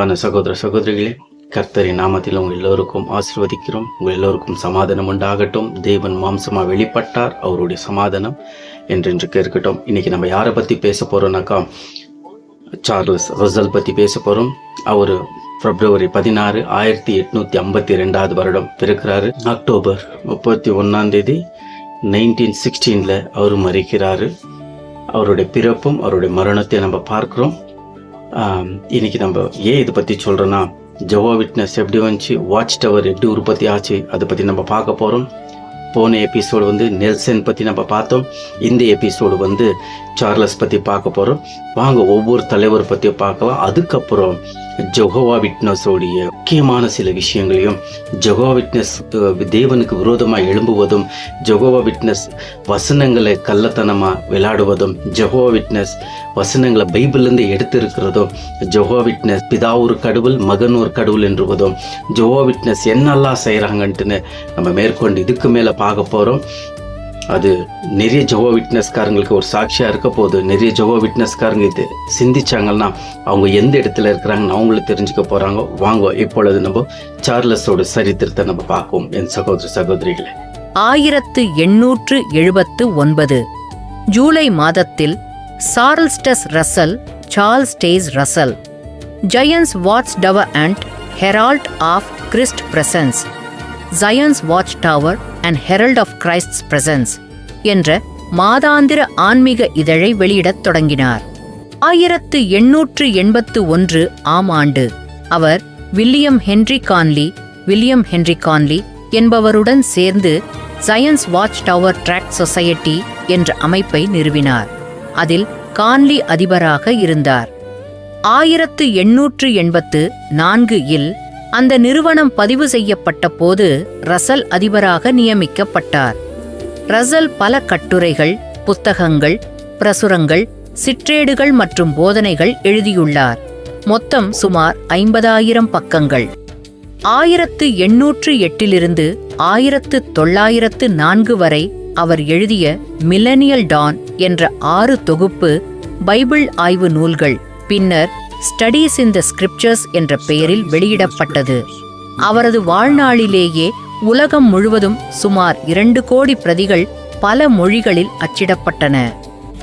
அன்பான சகோதர சகோதரிகளே கர்த்தரின் நாமத்தில் உங்கள் எல்லோருக்கும் ஆசிர்வதிக்கிறோம். உங்கள் எல்லோருக்கும் சமாதானம் உண்டாகட்டும். தேவன் மாம்சமாக வெளிப்பட்டார். அவருடைய சமாதானம் என்றென்றுக்கு இருக்கட்டும் இன்னைக்கு நம்ம யாரை பற்றி பேச போகிறோம்னாக்கா சார்லஸ் ரசல் பற்றி பேச போகிறோம் அவர் பிப்ரவரி பதினாறு ஆயிரத்தி எட்நூத்தி ஐம்பத்தி ரெண்டாவது வருடம் பிறக்கிறாரு. அக்டோபர் முப்பத்தி ஒன்றாம் தேதி நைன்டீன் சிக்ஸ்டீனில் அவர் மறிக்கிறாரு. அவருடைய பிறப்பும் அவருடைய மரணத்தை நம்ம பார்க்குறோம். இன்றைக்கி இன்னைக்கு நம்ம ஏன் இதை பற்றி சொல்கிறோன்னா ஜவோ விட்னஸ் எப்படி வந்துச்சு வாட்ச் டவர் எப்படி உற்பத்தி ஆச்சு அதை பற்றி நம்ம பார்க்க போகிறோம் போன எபிசோடு வந்து நெல்சன் பற்றி நம்ம பார்த்தோம். இந்த எபிசோடு வந்து சார்லஸ் பற்றி பார்க்க போகிறோம் வாங்க ஒவ்வொரு தலைவர் பற்றி பார்க்கலாம். அதுக்கப்புறம் ஜெகோவா விட்னஸோடைய முக்கியமான சில விஷயங்களையும் ஜொஹோவா விட்னஸ் தேவனுக்கு விரோதமாக எழும்புவதும் ஜொஹோவா விட்னஸ் வசனங்களை கள்ளத்தனமாக விளையாடுவதும் ஜொஹோவா விட்னஸ் வசனங்களை பைபிள்லேருந்து எடுத்திருக்கிறதும் ஜொஹோவா விட்னஸ் பிதா ஒரு கடவுள் மகன் ஒரு கடவுள் என்றுவதும் ஜொஹோவா விட்னஸ் என்னெல்லாம் செய்கிறாங்கன்ட்டுன்னு நம்ம மேற்கொண்டு இதுக்கு மேலே பார்க்க போகிறோம். அது நிறைய ஜெகோ விட்னஸ்காரங்களுக்கு ஒரு சாட்சியாக இருக்க போது நிறைய ஜெகோ விட்னஸ்காரங்க இது சிந்திச்சாங்கன்னா அவங்க எந்த இடத்துல இருக்கிறாங்கன்னு அவங்களும் தெரிஞ்சுக்க போகிறாங்க வாங்க இப்பொழுது நம்ம சார்லஸோட சரித்திரத்தை நம்ம பார்ப்போம். என் சகோதர சகோதரிகளை. ஆயிரத்து எண்ணூற்று எழுபத்து ஒன்பது. ஜூலை மாதத்தில் Charles Taze Russell Charles Taze Russell Zion's watch tower and herald of Christ presence. Zion's watch tower and herald of Christ's presence என்ற மாதாந்திர ஆன்மீக இதழை வெளியிடத் தொடங்கினார். ஆயிரத்து எண்ணூற்று எண்பத்து ஒன்று ஆம் ஆண்டு அவர் William Henry Conley William Henry Conley என்பவருடன் சேர்ந்து Zion's watch tower tract society என்ற அமைப்பை நிறுவினார். அதில் கான்லி அதிபராக இருந்தார். ஆயிரத்து எண்ணூற்று எண்பத்து நான்கு இல் அந்த நிறுவனம் பதிவு செய்யப்பட்ட போது ரசல் அதிபராக நியமிக்கப்பட்டார். ரசல் பல கட்டுரைகள் புத்தகங்கள் பிரசுரங்கள் சிற்றேடுகள் மற்றும் போதனைகள் எழுதியுள்ளார். மொத்தம் சுமார் ஐம்பதாயிரம் பக்கங்கள். ஆயிரத்து எண்ணூற்று எட்டிலிருந்து ஆயிரத்து தொள்ளாயிரத்து நான்கு வரை அவர் எழுதிய மில்லனியல் டான் என்ற ஆறு தொகுப்பு பைபிள் ஆய்வு நூல்கள் பின்னர் ஸ்டடீஸ் இன் த ஸ்கிரிப்சர்ஸ் என்ற பெயரில் வெளியிடப்பட்டது. அவரது வாழ்நாளிலேயே உலகம் முழுவதும் சுமார் இரண்டு கோடி பிரதிகள் பல மொழிகளில் அச்சிடப்பட்டன.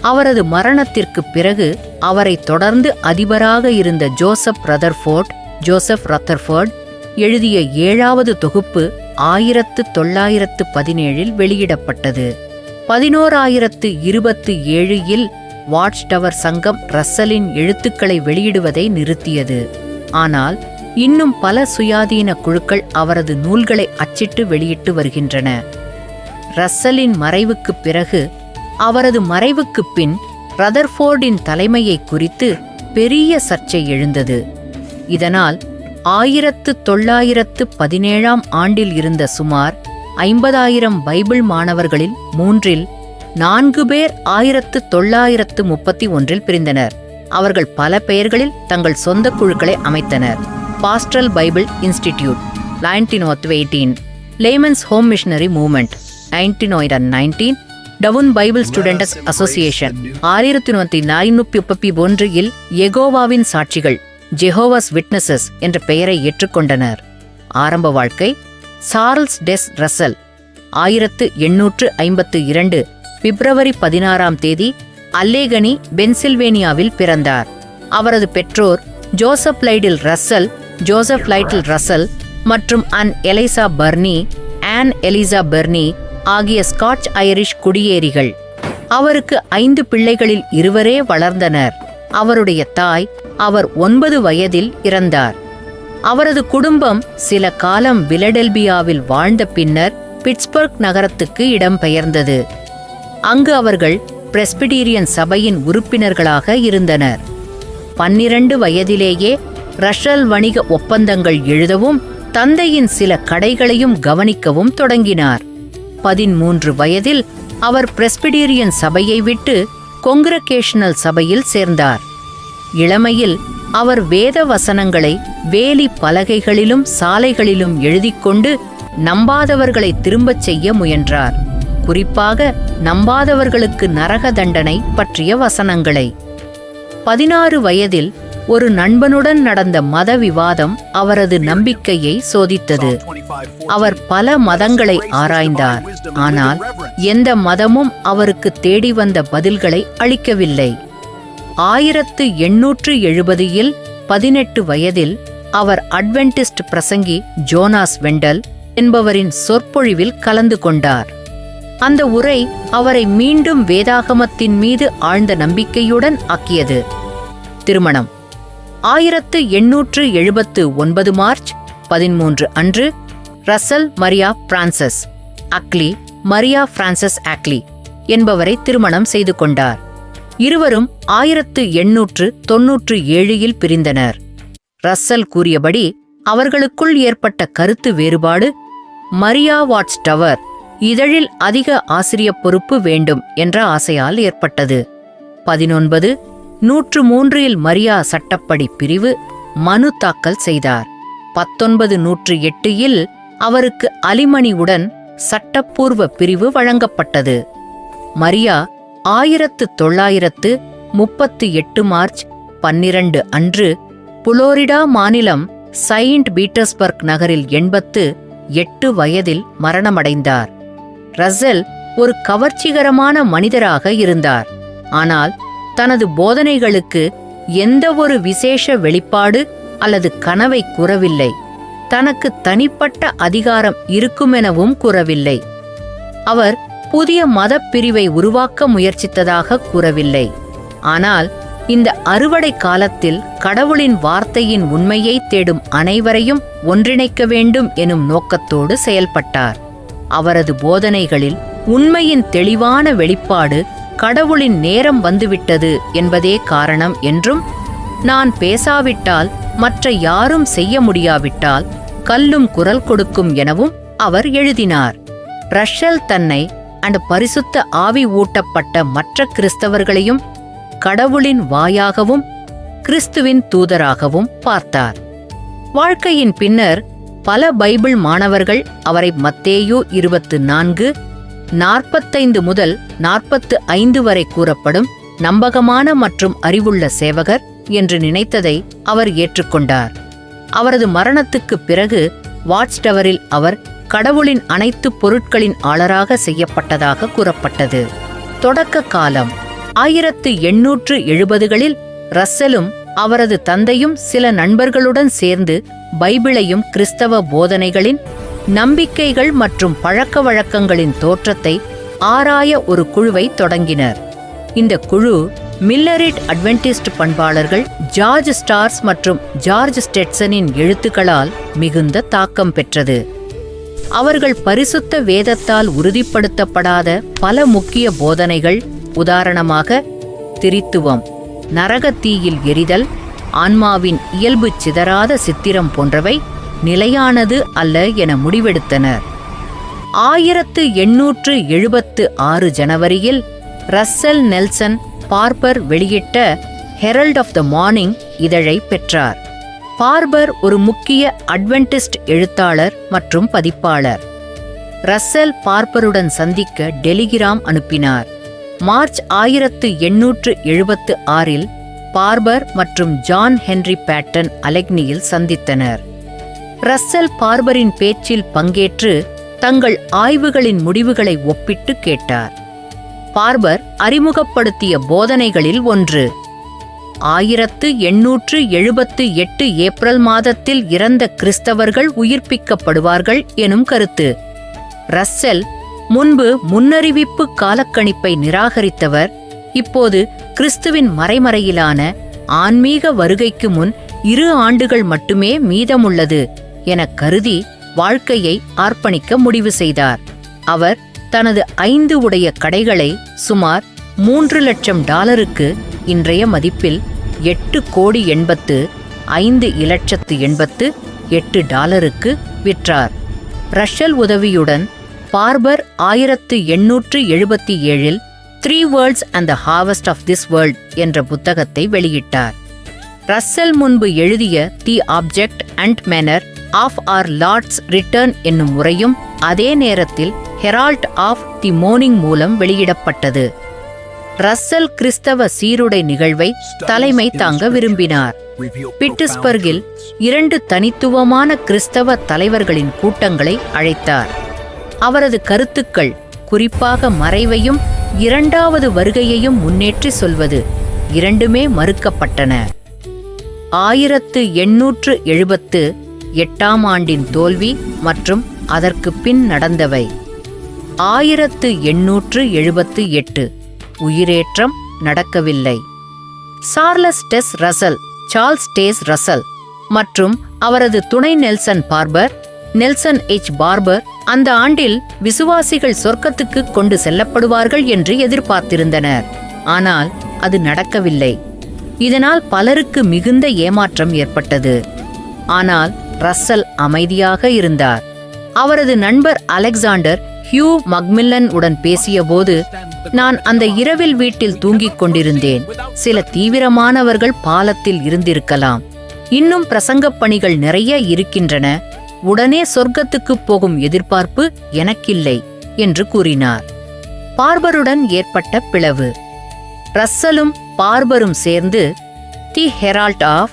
அவரது மரணத்திற்கு பிறகு அவரை தொடர்ந்து அதிபராக இருந்த ஜோசப் ரதர்ஃபோர்ட் ஜோசப் ரத்தர்ஃபோர்ட் எழுதிய ஏழாவது தொகுப்பு ஆயிரத்து தொள்ளாயிரத்து பதினேழில் வெளியிடப்பட்டது. பதினோராயிரத்து இருபத்து ஏழு வாட்ச் டவர் சங்கம் ரஸ்ஸலின் எழுத்துக்களை வெளியிடுவதை நிறுத்தியது. ஆனால் இன்னும் பல சுயாதீன குழுக்கள் அவரது நூல்களை அச்சிட்டு வெளியிட்டு வருகின்றன. ரஸ்ஸலின் மறைவுக்குப் பிறகு அவரது மறைவுக்குப் பின் ரதர்ஃபோர்டின் தலைமையை குறித்து பெரிய சர்ச்சை எழுந்தது. இதனால் ஆயிரத்து தொள்ளாயிரத்து பதினேழாம் ஆண்டில் இருந்த சுமார் ஐம்பதாயிரம் பைபிள் மாணவர்களில் மூன்றில் நான்கு பேர் ஆயிரத்து தொள்ளாயிரத்து முப்பத்தி ஒன்றில் பிரிந்தனர். அவர்கள் பல பெயர்களில் தங்கள் சொந்த குழுக்களை அமைத்தனர். Pastoral Bible institute nineteen eighteen laymen's home missionary movement nineteen nineteen dawn Bible students association ஆயிரத்தி நூத்தி ஐநூத்தி முப்பத்தி ஒன்றில் எகோவாவின் சாட்சிகள் ஜெஹோவாஸ் விட்னஸஸ் என்ற பெயரை ஏற்றுக்கொண்டனர். ஆரம்ப வாழ்க்கை சார்ல்ஸ் டெஸ் ரசல் ஆயிரத்து எண்ணூற்று ஐம்பத்து இரண்டு பிப்ரவரி பதினாறாம் தேதி அல்லேகனி பென்சில்வேனியாவில் பிறந்தார். அவரது பெற்றோர் Joseph Lytle Russell Joseph Lytle Russell மற்றும் Ann Eliza Birney Ann Eliza Birney ஆகிய ஸ்காட்ச் ஐரிஷ் குடியேறிகள். அவருக்கு ஐந்து பிள்ளைகளில் இருவரே வளர்ந்தனர். அவருடைய தாய் அவர் ஒன்பது வயதில் இறந்தார். அவரது குடும்பம் சில காலம் விலடெல்பியாவில் வாழ்ந்த பின்னர் பிட்ஸ்பர்க் நகரத்துக்கு இடம்பெயர்ந்தது. அங்கு அவர்கள் பிரெஸ்பிடீரியன் சபையின் உறுப்பினர்களாக இருந்தனர். பன்னிரண்டு வயதிலேயே ரஷல் வணிக ஒப்பந்தங்கள் எழுதவும் தந்தையின் சில கடைகளையும் கவனிக்கவும் தொடங்கினார். பதிமூன்று வயதில் அவர் பிரெஸ்பிடீரியன் சபையை விட்டு கொங்கிரகேஷனல் சபையில் சேர்ந்தார். இளமையில் அவர் வேத வசனங்களை வேலி பலகைகளிலும் சாலைகளிலும் எழுதிக்கொண்டு நம்பாதவர்களை திரும்பச் செய்ய முயன்றார். குறிப்பாக நம்பாதவர்களுக்கு நரக தண்டனை பற்றிய வசனங்களை. பதினாறு வயதில் ஒரு நண்பனுடன் நடந்த மத விவாதம் அவரது நம்பிக்கையை சோதித்தது. அவர் பல மதங்களை ஆராய்ந்தார். ஆனால் எந்த மதமும் அவருக்கு தேடி வந்த பதில்களை அளிக்கவில்லை. ஆயிரத்து எண்ணூற்று எழுபதில் பதினெட்டு வயதில் அவர் அட்வென்டிஸ்ட் பிரசங்கி ஜோனாஸ் வெண்டல் என்பவரின் சொற்பொழிவில் கலந்து கொண்டார். அந்த உரை அவரை மீண்டும் வேதாகமத்தின் மீது ஆழ்ந்த நம்பிக்கையுடன் ஆக்கியது. திருமணம். ஆயிரத்து எண்ணூற்று எழுபத்து ஒன்பது மார்ச் பதிமூன்று அன்று Russell Maria Frances Ackley Maria Frances Ackley என்பவரை திருமணம் செய்து கொண்டார். இருவரும் ஆயிரத்து எண்ணூற்று தொன்னூற்று ஏழில் பிரிந்தனர். ரஸ்ஸல் கூறியபடி அவர்களுக்குள் ஏற்பட்ட கருத்து வேறுபாடு மரியா வாட்ஸ் டவர் இதழில் அதிக ஆசிரியப் பொறுப்பு வேண்டும் என்ற ஆசையால் ஏற்பட்டது. பதினொன்பது நூற்று மூன்றில் மரியா சட்டப்படி பிரிவு மனு தாக்கல் செய்தார். பத்தொன்பது நூற்று எட்டில் அவருக்கு அலிமணியுடன் சட்டப்பூர்வ பிரிவு வழங்கப்பட்டது. மரியா ஆயிரத்து தொள்ளாயிரத்து முப்பத்து எட்டு மார்ச் பன்னிரண்டு அன்று புளோரிடா மாநிலம் செயின்ட் பீட்டர்ஸ்பர்க் நகரில் எண்பத்து எட்டு வயதில் மரணமடைந்தார். ரசல் ஒரு கவர்ச்சிகரமான மனிதராக இருந்தார். ஆனால் தனது போதனைகளுக்கு எந்த ஒரு விசேஷ வெளிப்பாடு அல்லது கனவை கூறவில்லை. தனக்கு தனிப்பட்ட அதிகாரம் இருக்குமெனவும் கூறவில்லை. அவர் புதிய மதப் பிரிவை உருவாக்க முயற்சித்ததாக கூறவில்லை. ஆனால் இந்த அறுவடை காலத்தில் கடவுளின் வார்த்தையின் உண்மையை தேடும் அனைவரையும் ஒன்றிணைக்க வேண்டும் எனும் நோக்கத்தோடு செயல்பட்டார். அவரது போதனைகளில் உண்மையின் தெளிவான வெளிப்பாடு கடவுளின் நேரம் வந்துவிட்டது என்பதே காரணம் என்றும் நான் பேசாவிட்டால் மற்ற யாரும் செய்ய முடியாவிட்டால் கல்லும் குரல் கொடுக்கும் எனவும் அவர் எழுதினார். ரஷல் தன்னை அண்ட் பரிசுத்த ஆவி ஊட்டப்பட்ட மற்ற கிறிஸ்தவர்களையும் கடவுளின் வாயாகவும் கிறிஸ்துவின் தூதராகவும் பார்த்தார். வாழ்க்கையின் பின்னர் பல பைபிள் மாணவர்கள் அவரை மத்தேயு இருபத்து நான்கு நாற்பத்தைந்து முதல் நாற்பத்து ஐந்து வரை கூறப்படும் நம்பகமான மற்றும் அறிவுள்ள சேவகர் என்று நினைத்ததை அவர் ஏற்றுக்கொண்டார். அவரது மரணத்துக்குப் பிறகு வாட்ச் டவரில் அவர் கடவுளின் அனைத்து பொருட்களின் ஆளராக செய்யப்பட்டதாக கூறப்பட்டது. தொடக்க காலம் ஆயிரத்து எண்ணூற்று எழுபதுகளில் ரஸ்ஸலும் அவரது தந்தையும் சில நண்பர்களுடன் சேர்ந்து பைபிளையும் கிறிஸ்தவ போதனைகளின் நம்பிக்கைகள் மற்றும் பழக்க வழக்கங்களின் தோற்றத்தை ஆராய ஒரு குழுவை தொடங்கினர். இந்த குழு மில்லரிட் அட்வென்டிஸ்ட் பண்பாளர்கள் ஜார்ஜ் ஸ்டார்ஸ் மற்றும் ஜார்ஜ் ஸ்டெட்சனின் எழுத்துக்களால் மிகுந்த தாக்கம் பெற்றது. அவர்கள் பரிசுத்த வேதத்தால் உறுதிப்படுத்தப்படாத பல முக்கிய போதனைகள் உதாரணமாக திரித்துவம் நரகத்தீயில் எரிதல் ஆன்மாவின் இயல்பு சிதறாத சித்திரம் போன்றவை நிலையானது அல்ல என முடிவெடுத்தனர். ஆயிரத்து எண்ணூற்று எழுபத்து ஆறு ஜனவரியில் ரஸ்ஸல் நெல்சன் பார்பர் வெளியிட்ட ஹெரல்ட் ஆஃப் த மார்னிங் இதழை பெற்றார். பார்பர் ஒரு முக்கிய அட்வென்டிஸ்ட் எழுத்தாளர் மற்றும் பதிப்பாளர். ரஸ்ஸல் பார்பருடன் சந்திக்க டெலிகிராம் அனுப்பினார். மார்ச் ஆயிரத்து எண்ணூற்று எழுபத்து ஆறில் பார்பர் மற்றும் ஜான் ஹென்றி பேட்டன் அலெக்னியில் சந்தித்தனர். ரஸ்ஸல் பார்பரின் பேச்சில் பங்கேற்று தங்கள் ஆய்வுகளின் முடிவுகளை ஒப்பிட்டு கேட்டார். பார்பர் அறிமுகப்படுத்திய போதனைகளில் ஒன்று. ஆயிரத்து எண்ணூற்று எழுபத்து எட்டு ஏப்ரல் மாதத்தில் இறந்த கிறிஸ்தவர்கள் உயிர்ப்பிக்கப்படுவார்கள் எனும் கருத்து. ரஸ்ஸல் முன்பு முன்னறிவிப்பு காலக்கணிப்பை நிராகரித்தவர் இப்போது கிறிஸ்துவின் மறைமறையிலான ஆன்மீக வருகைக்கு முன் இரு ஆண்டுகள் மட்டுமே மீதமுள்ளது எனக் கருதி வாழ்க்கையை அர்ப்பணிக்க முடிவு செய்தார். அவர் தனது ஐந்து உடைய கடைகளை சுமார் மூன்று லட்சம் டாலருக்கு இன்றைய மதிப்பில் எட்டு கோடி எண்பத்து ஐந்து இலட்சத்து எண்பத்து எட்டு டாலருக்கு விற்றார். ரஷல் உதவியுடன் பார்பர் ஆயிரத்து எண்ணூற்று எழுபத்தி ஏழில் three worlds and the harvest of this world என்ற புத்தகத்தை வெளியிட்டார். ரஸ்ஸல் முன்பு எழுதிய the object and manner of our lord's return என்னும் முறையும் அதே நேரத்தில் ஹெரால்ட் ஆஃப் தி மோர்னிங் மூலம் வெளியிடப்பட்டது. ரஸ்ஸல் கிறிஸ்தவ சீருடை நிகழ்வை தலைமை தாங்க விரும்பினார். பிட்டிஸ்பர்கில் இரண்டு தனித்துவமான கிறிஸ்தவ தலைவர்களின் கூட்டங்களை அழைத்தார். அவரது கருத்துக்கள் குறிப்பாக மறைவையும் இரண்டாவது வருகையையும் முன்னேற்றி சொல்வது இரண்டுமே மறுக்கப்பட்டன. ஆயிரத்து எண்ணூற்று எழுபத்து எட்டாம் ஆண்டின் தோல்வி மற்றும் அதற்கு பின் நடந்தவை. ஆயிரத்து எண்ணூற்று எழுபத்து எட்டு. உயிரேற்றம் நடக்கவில்லை. Charles Taze Russell Charles Taze Russell மற்றும் அவரது துணை Nelson Barbour Nelson H. Barbour அந்த ஆண்டில் விசுவாசிகள் சொர்க்கத்துக்கு கொண்டு செல்லப்படுவார்கள் என்று எதிர்பார்த்திருந்தனர். ஆனால் அது நடக்கவில்லை. இதனால் பலருக்கு மிகுந்த ஏமாற்றம் ஏற்பட்டது. ஆனால் ரஸ்ஸல் அமைதியாக இருந்தார். அவரது நண்பர் அலெக்சாண்டர் ஹியூ மக்மில்லன் உடன் பேசியபோது நான் அந்த இரவில் வீட்டில் தூங்கிக் கொண்டிருந்தேன். சில தீவிரமானவர்கள் பாலத்தில் இருந்திருக்கலாம். இன்னும் பிரசங்கப் பணிகள் நிறைய இருக்கின்றன. உடனே சொர்க்கத்துக்குப் போகும் எதிர்பார்ப்பு எனக்கில்லை என்று கூறினார். பார்பருடன் ஏற்பட்ட பிளவு. ரஸ்ஸலும் பார்பரும் சேர்ந்து the herald of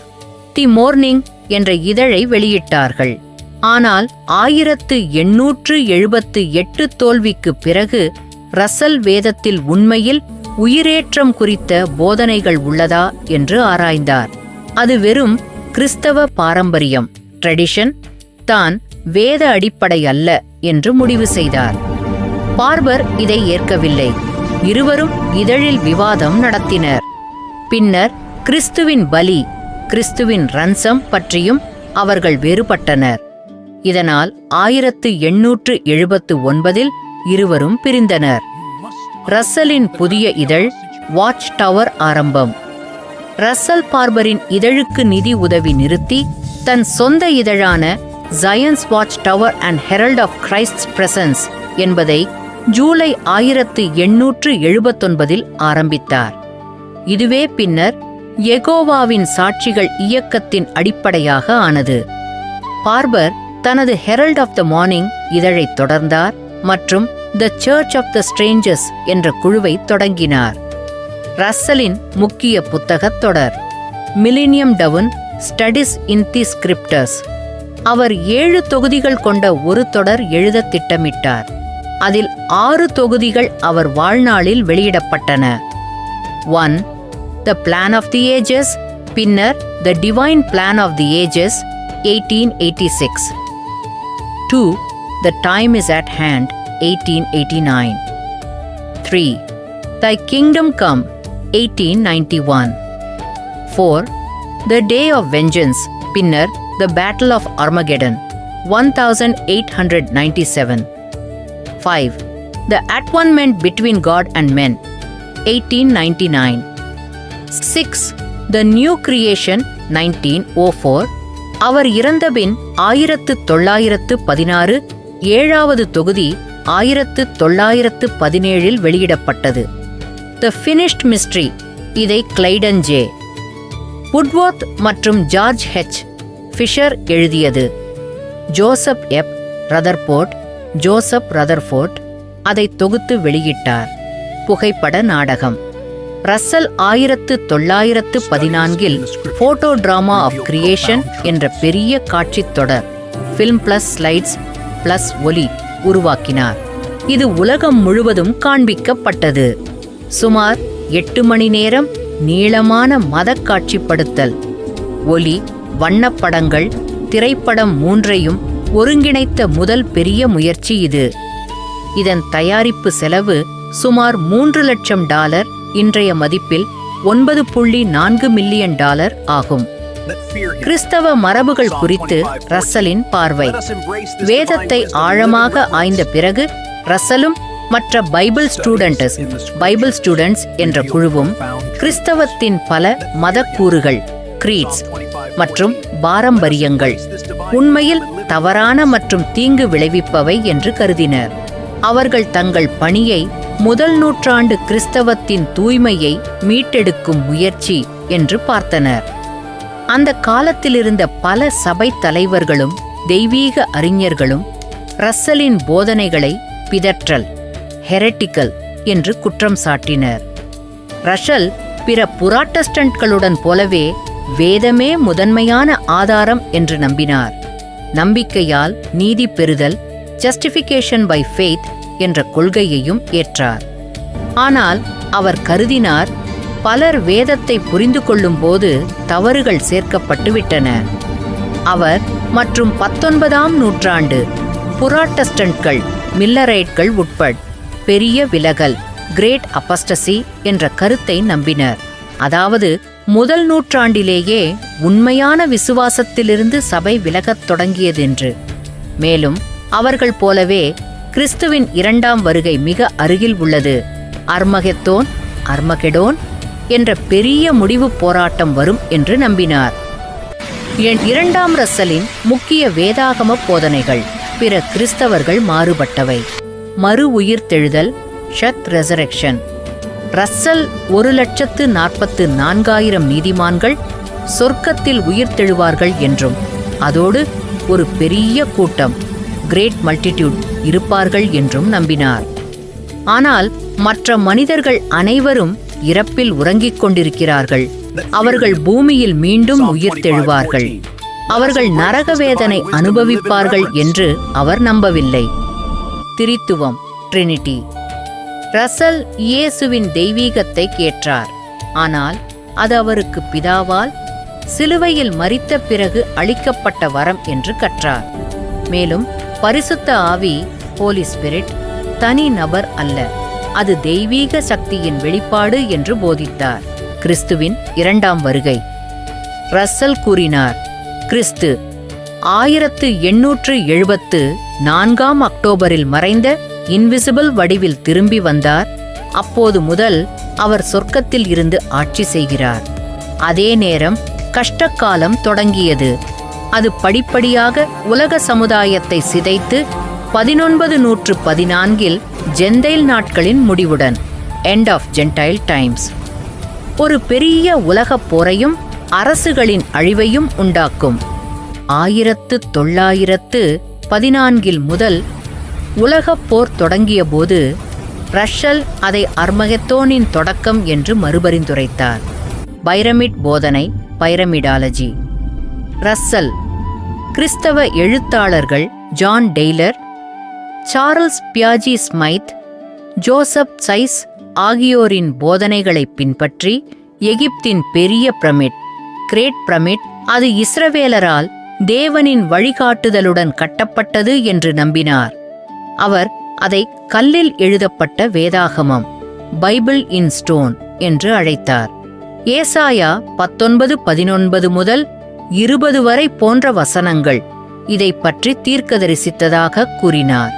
the morning என்ற இதழை வெளியிட்டார்கள். ஆனால் ஆயிரத்து எண்ணூற்று எழுபத்து எட்டு தோல்விக்கு பிறகு ரசல் வேதத்தில் உண்மையில் உயிரேற்றம் குறித்த போதனைகள் உள்ளதா என்று ஆராய்ந்தார். அது வெறும் கிறிஸ்தவ பாரம்பரியம் ட்ரெடிஷன் தான் வேத அடிப்படை அல்ல என்று முடிவு செய்தார். பார்பர் இதை ஏற்கவில்லை. இருவரும் இதழில் விவாதம் நடத்தினர். பின்னர் கிறிஸ்துவின் பலி கிறிஸ்துவின் ரன்சம் பற்றியும் அவர்கள் வேறுபட்டனர். இதனால் ஆயிரத்து எண்ணூற்று எழுபத்து ஒன்பதில் இருவரும் பிரிந்தனர். ரஸ்ஸலின் புதிய இதழ் வாட்ச் டவர் ஆரம்பம். ரஸ்ஸல் பார்பரின் இதழுக்கு நிதி உதவி நிறுத்தி தன் சொந்த இதழான Zion's watch tower and herald of Christ presence என்பதை ஜூலை ஆயிரத்து எண்ணூற்று எழுபத்தொன்பதில் ஆரம்பித்தார். இதுவே பின்னர் எகோவாவின் சாட்சிகள் இயக்கத்தின் அடிப்படையாக ஆனது. பார்பர் தனது ஹெரல்ட் ஆஃப் த மார்னிங் இதழைத் தொடர்ந்தார் மற்றும் the church of the strangers என்ற குழுவை தொடங்கினார். ரஸ்ஸலின் முக்கிய புத்தகத் தொடர். Millennium Dawn Studies in the Scriptures அவர் ஏழு தொகுதிகள் கொண்ட ஒரு தொடர் எழுத திட்டமிட்டார். அதில் ஆறு தொகுதிகள் அவர் வாழ்நாளில் வெளியிடப்பட்டன. One the plan of the ages பின்னர் the divine plan of the ages eighteen eighty six two the time is at hand eighteen eighty nine three thy kingdom come eighteen ninety one four the day of vengeance பின்னர் the battle of Armageddon one thousand eight hundred ninety seven five the atonement between God and men eighteen ninety nine six the new creation nineteen oh four அவர் இறந்தபின் ஆயிரத்து தொள்ளாயிரத்து பதினாறு ஏழாவது தொகுதி ஆயிரத்து தொள்ளாயிரத்து பதினேழில் வெளியிடப்பட்டது. த ஃபினிஷ்ட் மிஸ்ட்ரி இதை கிளைடன் ஜே வுட்வொர்த் மற்றும் ஜார்ஜ் ஹெச் ஃபிஷர் எழுதியது. Joseph F Rutherford Joseph Rutherford அதை தொகுத்து வெளியிட்டார். புகைப்பட நாடகம். ரஸ்ஸல் ஆயிரத்து தொள்ளாயிரத்து பதினான்கில் போட்டோ டிராமா ஆஃப் கிரியேஷன் என்ற பெரிய காட்சித் தொடர் ஃபில்ம் பிளஸ் ஸ்லைட்ஸ் பிளஸ் ஒலி உருவாக்கினார். இது உலகம் முழுவதும் காண்பிக்கப்பட்டது. சுமார் எட்டு மணி நேரம் நீளமான மத காட்சிப்படுத்தல். ஒலி வண்ணப்படங்கள் திரைப்படம் மூன்றையும் ஒருங்கிணைத்த முதல் பெரிய முயற்சி இது. இதன் தயாரிப்பு செலவு சுமார் மூன்று லட்சம் டாலர் இன்றைய மதிப்பில் ஒன்பது புள்ளி நான்கு மில்லியன் டாலர் ஆகும். கிறிஸ்தவ மரபுகள் குறித்து ரஸ்ஸலின் பார்வை. வேதத்தை ஆழமாக ஆய்ந்த பிறகு ரஸ்ஸலும் மற்ற பைபிள் ஸ்டூடெண்டஸ் பைபிள் ஸ்டூடெண்ட்ஸ் என்ற குழுவும் கிறிஸ்தவத்தின் பல மதக்கூறுகள் கிரீட்ஸ் மற்றும் பாரம்பரியங்கள். உண்மையில் தவறான மற்றும் தீங்கு விளைவிப்பவை என்று கருதினர். அவர்கள் தங்கள் பணியை முதல் நூற்றாண்டு கிறிஸ்தவத்தின் தூய்மையை மீட்டெடுக்கும் முயற்சி என்று பார்த்தனர். அந்த காலத்திலிருந்த பல சபை தலைவர்களும் தெய்வீக அறிஞர்களும் ரஸ்ஸலின் போதனைகளை பிதற்றல் ஹெரட்டிக்கல் என்று குற்றம் சாட்டினர். ரஷல் பிற புராட்டஸ்டன்ட்களுடன் போலவே வேதமே முதன்மையான ஆதாரம் என்று நம்பினார். நம்பிக்கையால் நீதி பெறுதல் ஜஸ்டிஃபிகேஷன் பை ஃபெய்த் என்ற கொள்கையையும் ஏற்றார். ஆனால் அவர் கருதினார் பலர் வேதத்தை புரிந்து கொள்ளும்போது தவறுகள் சேர்க்கப்பட்டு விட்டன. அவர் மற்றும் பத்தொன்பதாம் நூற்றாண்டு புராட்டஸ்டன்ட்கள் மில்லரைட்கள் உட்பட் பெரிய விலகல் கிரேட் அப்பஸ்டசி என்ற கருத்தை நம்பினர். அதாவது முதல் நூற்றாண்டிலேயே உண்மையான விசுவாசத்திலிருந்து சபை விலகத் தொடங்கியதென்று. மேலும் அவர்கள் போலவே கிறிஸ்துவின் இரண்டாம் வருகை மிக அருகில் உள்ளது. அர்மகெத்தோன் அர்மகெடோன் என்ற பெரிய முடிவுப் போராட்டம் வரும் என்று நம்பினார். என் இரண்டாம் ரசலின் முக்கிய வேதாகம போதனைகள் பிற கிறிஸ்தவர்கள் மாறுபட்டவை. மறு உயிர்த்தெழுதல் ஷத் ரெசரெக்ஷன். ரஸ்ஸல் ஒரு லட்சத்து நாற்பத்து நான்காயிரம் நீதிமான்கள் சொர்க்கத்தில் உயிர் தெழுவார்கள் என்றும் அதோடு ஒரு பெரிய கூட்டம் கிரேட் மல்டிடியூட் இருப்பார்கள் என்றும் நம்பினார். ஆனால் மற்ற மனிதர்கள் அனைவரும் இறப்பில் உறங்கிக் கொண்டிருக்கிறார்கள். அவர்கள் பூமியில் மீண்டும் உயிர்த்தெழுவார்கள் அவர்கள் நரக வேதனை அனுபவிப்பார்கள் என்று அவர் நம்பவில்லை. திரித்துவம் ட்ரினிட்டி. ரசல் இயேசுவின் தெய்வீகத்தை கேட்டார். ஆனால் அது அவருக்கு பிதாவால் சிலுவையில் மறித்த பிறகு அளிக்கப்பட்ட வரம் என்று கற்றார். மேலும் பரிசுத்த ஆவி ஹோலி ஸ்பிரிட் தனி நபர் அல்ல அது தெய்வீக சக்தியின் வெளிப்பாடு என்று போதித்தார். கிறிஸ்துவின் இரண்டாம் வருகை. ரஸ்ஸல் கூறினார் கிறிஸ்து ஆயிரத்து எண்ணூற்று எழுபத்து நான்காம் அக்டோபரில் மறைந்த இன்விசிபிள் வடிவில் திரும்பி வந்தார். அப்போது முதல் அவர் சொர்க்கத்தில் இருந்து ஆட்சி செய்கிறார். அதே நேரம் கஷ்டக்காலம் தொடங்கியது. அது படிப்படியாக உலக சமுதாயத்தை சிதைத்து பதினொன்பது நூற்று பதினான்கில் ஜெந்தைல் நாட்களின் முடிவுடன் எண்ட் ஆஃப் ஜென்டைல் டைம்ஸ் ஒரு பெரிய உலகப் போரையும் அரசுகளின் அழிவையும் உண்டாக்கும். ஆயிரத்து தொள்ளாயிரத்து பதினான்கில் முதல் உலகப் போர் தொடங்கியபோது ரஷல் அதை அர்மகெத்தோனின் தொடக்கம் என்று மறுபரிந்துரைத்தார். பைரமிட் போதனை பைரமிடாலஜி. ரஸ்ஸல். கிறிஸ்தவ எழுத்தாளர்கள் John Taylor Charles Piazzi Smyth Joseph Seiss ஆகியோரின் போதனைகளை பின்பற்றி எகிப்தின் பெரிய பிரமிட் கிரேட் பிரமிட் அது இஸ்ரவேலரால் தேவனின் வழிகாட்டுதலுடன் கட்டப்பட்டது என்று நம்பினார். அவர் அதை கல்லில் எழுதப்பட்ட வேதாகமம் பைபிள் இன் ஸ்டோன் என்று அழைத்தார். ஏசாயா பத்தொன்பது பதினொன்பது முதல் இருபது வரை போன்ற வசனங்கள் இதை பற்றி தீர்க்கதரிசித்ததாக கூறினார்.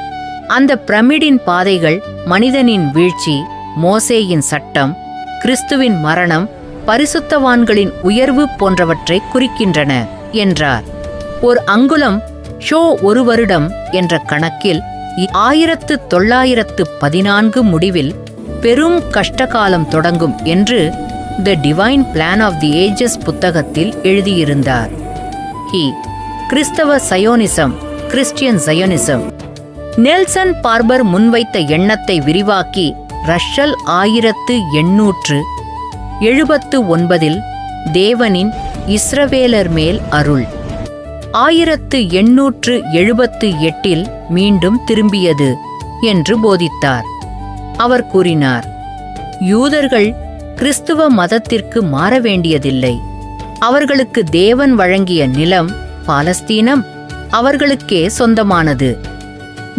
அந்த பிரமிடின் பாதைகள் மனிதனின் வீழ்ச்சி மோசேயின் சட்டம் கிறிஸ்துவின் மரணம் பரிசுத்தவான்களின் உயர்வு போன்றவற்றை குறிக்கின்றன என்றார். ஒரு அங்குலம் ஷோ ஒரு வருடம் என்ற கணக்கில் ஆயிரத்து தொள்ளாயிரத்து பதினான்கு முடிவில் பெரும் கஷ்டகாலம் தொடங்கும் என்று the divine plan of the ages புத்தகத்தில் எழுதியிருந்தார். ஹி கிறிஸ்தவ Zionism Christian Zionism Nelson Barbour முன்வைத்த எண்ணத்தை விரிவாக்கி ரஷல் ஆயிரத்து எண்ணூற்று எழுபத்து ஒன்பதில் தேவனின் இஸ்ரவேலர் மேல் அருள். ஆயிரத்து எண்ணூற்று எழுபத்து எட்டில் மீண்டும் திரும்பியது என்று போதித்தார். அவர் கூறினார் யூதர்கள் கிறிஸ்துவ மதத்திற்கு மாற வேண்டியதில்லை. அவர்களுக்கு தேவன் வழங்கிய நிலம் பாலஸ்தீனம் அவர்களுக்கே சொந்தமானது.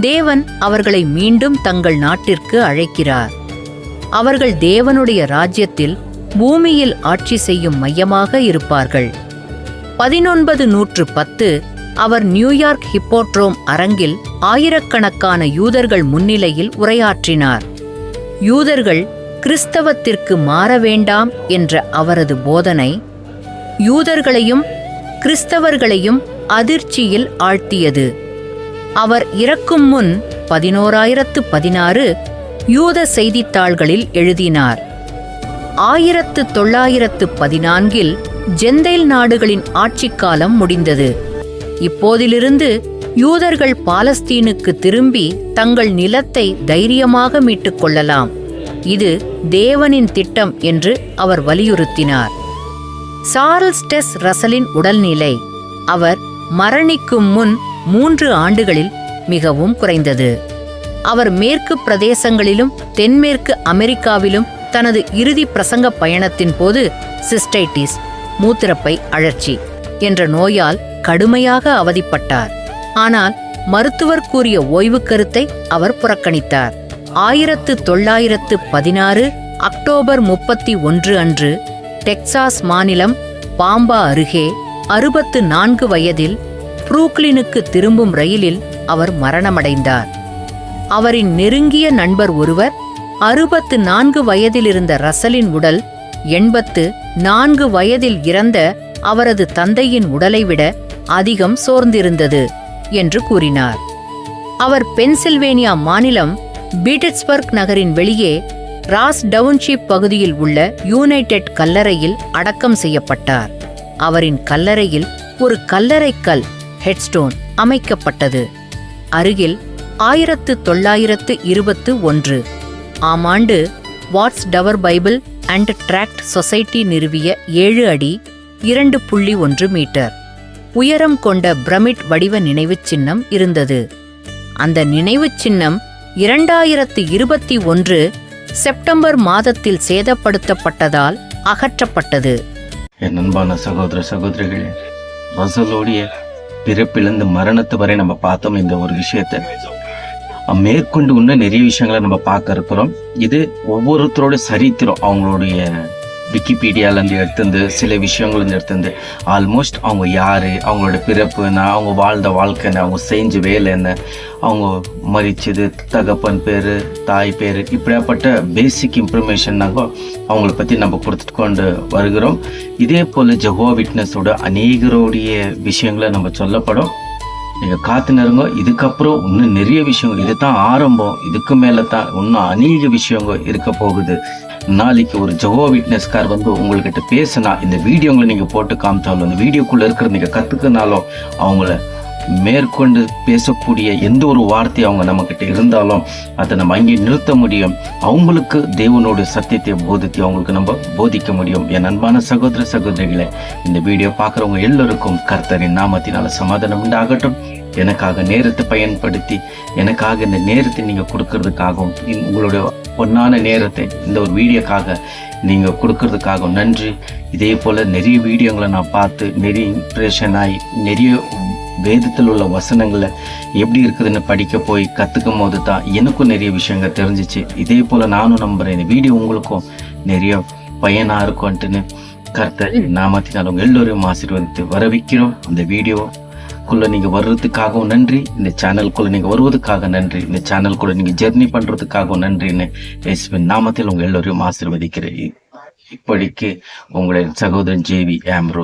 தேவன் அவர்களை மீண்டும் தங்கள் நாட்டிற்கு அழைக்கிறார். அவர்கள் தேவனுடைய ராஜ்யத்தில் பூமியில் ஆட்சி செய்யும் மையமாக இருப்பார்கள். பதினொன்பது நூற்று பத்து அவர் நியூயார்க் ஹிப்போட்ரோம் அரங்கில் ஆயிரக்கணக்கான யூதர்கள் முன்னிலையில் உரையாற்றினார். யூதர்கள் கிறிஸ்தவத்திற்கு மாற வேண்டாம் என்ற அவரது போதனை யூதர்களையும் கிறிஸ்தவர்களையும் அதிர்ச்சியில் ஆழ்த்தியது. அவர் இறக்கும் முன் பதினோராயிரத்து பதினாறு யூத செய்தித்தாள்களில் எழுதினார். ஆயிரத்து தொள்ளாயிரத்து பதினான்கில் ஜெந்தைல் நாடுகளின் ஆட்சிக்காலம் முடிந்தது. இப்போதிலிருந்து யூதர்கள் பாலஸ்தீனுக்கு திரும்பி தங்கள் நிலத்தை தைரியமாக மீட்டுக் கொள்ளலாம். இது தேவனின் திட்டம் என்று அவர் வலியுறுத்தினார். சார்ல்ஸ் டெஸ் ரசலின் உடல்நிலை. அவர் மரணிக்கும் முன் மூன்று ஆண்டுகளில் மிகவும் குறைந்தது. அவர் மேற்கு பிரதேசங்களிலும் தென்மேற்கு அமெரிக்காவிலும் தனது இறுதி பிரசங்க பயணத்தின் போது சிஸ்டைட்டிஸ் மூத்திரப்பை அழற்சி என்ற நோயால் கடுமையாக அவதிப்பட்டார். ஆனால் மருத்துவர் கூறிய ஓய்வு கருத்தை அவர் புறக்கணித்தார். ஆயிரத்து தொள்ளாயிரத்து பதினாறு அக்டோபர் முப்பத்தி ஒன்று அன்று டெக்சாஸ் மாநிலம் பாம்பா அருகே அறுபத்து நான்கு வயதில் புரூக்ளினுக்கு திரும்பும் ரயிலில் அவர் மரணமடைந்தார். அவரின் நெருங்கிய நண்பர் ஒருவர் அறுபத்து நான்கு வயதில் இருந்த ரசலின் உடல் எண்பத்து நான்கு வயதில் இறந்த அவரது தந்தையின் உடலை விட அதிகம் சோர்ந்திருந்தது என்று கூறினார். அவர் பென்சில்வேனியா மாநிலம் பீட்டட்ஸ்பர்க் நகரின் வெளியே ராஸ் டவுன்ஷிப் பகுதியில் உள்ள யுனைடெட் கல்லறையில் அடக்கம் செய்யப்பட்டார். அவரின் கல்லறையில் ஒரு கல்லறைக்கல் ஹெட்ஸ்டோன் அமைக்கப்பட்டது. அருகில் ஆயிரத்து தொள்ளாயிரத்து இருபத்து ஒன்று ஆம் ஆண்டு watch tower Bible and tract society நிறுவிய ஏழு அடி இரண்டு புள்ளி ஒன்று மீட்டர். உயரம் கொண்ட பிரமிட் வடிவ நினைவுச் சின்னம் இருந்தது. அந்த நினைவுச் சின்னம் இரண்டாயிரத்து இருபத்தி ஒன்று செப்டம்பர் மாதத்தில் சேதப்படுத்தப்பட்டதால் அகற்றப்பட்டது. என் அன்பான சகோதர சகோதரிகளே ரசலோடைய பிறப்பிலிருந்து மரணத்து வரை நம்ம பார்த்தோம் இந்த ஒரு விஷயத்தை. மேற்கொண்டு இன்னும் நிறைய விஷயங்களை நம்ம பார்க்க இருக்கிறோம். இது ஒவ்வொருத்தரோட சரித்திரம். அவங்களுடைய விக்கிபீடியாலேருந்து எடுத்துருந்து சில விஷயங்கள்லேருந்து எடுத்துருந்து ஆல்மோஸ்ட் அவங்க யார் அவங்களோட பிறப்பு என்ன அவங்க வாழ்ந்த வாழ்க்கை என்ன அவங்க செஞ்ச வேலை என்ன அவங்க மறிச்சது தகப்பன் பேர் தாய் பேர் இப்படியாப்பட்ட பேசிக் இன்ஃபர்மேஷன் நாங்கள் அவங்கள பற்றி நம்ம கொடுத்துட்டு கொண்டு வருகிறோம். இதே போல் ஜெகோ விட்னஸோட அநேகருடைய விஷயங்களை நம்ம சொல்லப்படும். நீங்கள் காத்து நெருங்க இதுக்கப்புறம் இன்னும் நிறைய விஷயங்கள் இதுதான் ஆரம்பம் இதுக்கு மேலே தான் இன்னும் அநேக விஷயங்கள் இருக்க போகுது. நாளைக்கு ஒரு ஜெகோ விட்னஸ்கார் வந்து உங்கள்கிட்ட பேசினா இந்த வீடியோங்களை நீங்கள் போட்டு காமிச்சாலும் இந்த வீடியோக்குள்ளே இருக்கிற நீங்கள் கற்றுக்கனாலும் அவங்கள மேற்கொண்டு பேசக்கூடிய எந்த ஒரு வார்த்தை அவங்க நம்மக்கிட்ட இருந்தாலும் அதை நம்ம அங்கே நிறுத்த முடியும். அவங்களுக்கு தேவனோட சத்தியத்தை போதித்து அவங்களுக்கு நம்ம போதிக்க முடியும். என் அன்பான சகோதர சகோதரிகளை இந்த வீடியோ பார்க்குறவங்க எல்லோருக்கும் கர்த்தரின் நாமத்தினால சமாதானம் உண்டாகட்டும். எனக்காக நேரத்தை பயன்படுத்தி எனக்காக இந்த நேரத்தை நீங்கள் கொடுக்கறதுக்காகவும் உங்களுடைய பொன்னான நேரத்தை இந்த ஒரு வீடியோக்காக நீங்கள் கொடுக்கறதுக்காகவும் நன்றி. இதே போல் நிறைய வீடியோங்களை நான் பார்த்து நிறைய இம்ப்ரெஷன் ஆகி நிறைய வேதத்தில் உள்ள வசனங்களை எப்படி இருக்குதுன்னு படிக்க போய் கற்றுக்கும் போது தான் எனக்கும் நிறைய விஷயங்கள் தெரிஞ்சிச்சு. இதே போல் நானும் நம்புகிறேன் இந்த வீடியோ உங்களுக்கும் நிறைய பயனாக இருக்கும்ட்டுன்னு கர்த்தர் நாமத்தினால் உங்க எல்லோரையும் ஆசீர்வதித்து வரவைக்கிறோம். அந்த வீடியோக்குள்ள நீங்கள் வர்றதுக்காகவும் நன்றி. இந்த சேனலுக்குள்ள நீங்கள் வருவதுக்காக நன்றி. இந்த சேனலுக்குள்ள நீங்கள் ஜெர்னி பண்ணுறதுக்காகவும் நன்றின்னு இயேசுவின் நாமத்தில் உங்கள் எல்லோரையும் ஆசீர்வதிக்கிறேன். இப்படிக்கு உங்களுடைய சகோதரன் ஜேவி ஆம்ரோ